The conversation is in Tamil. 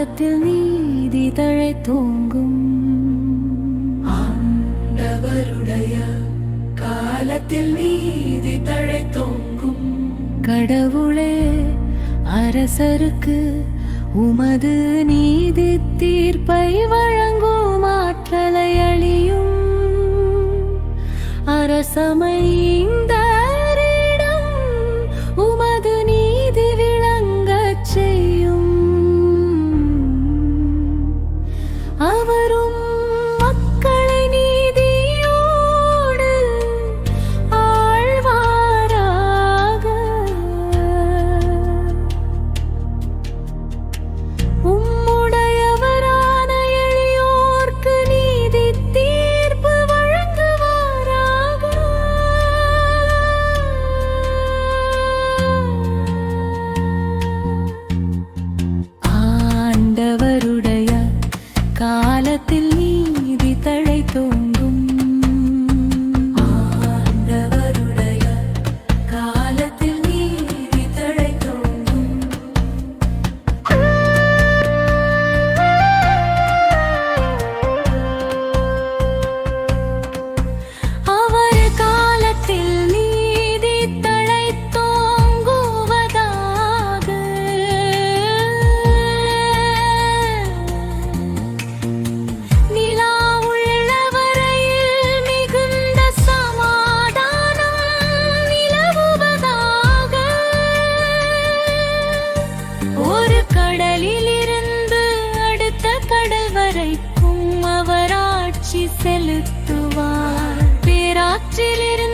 காலத்தில் நீதி தழை தோங்கும் ஆண்டவருடைய காலத்தில் நீதி தழை தொங்கும் கடவுளே அரசருக்கு உமது நீதி தீர்ப்பை வழங்கும் ஆற்றலை அழியும் அரசமைந்தரிடம் செலுத்துவார். பேராற்றிலிருந்து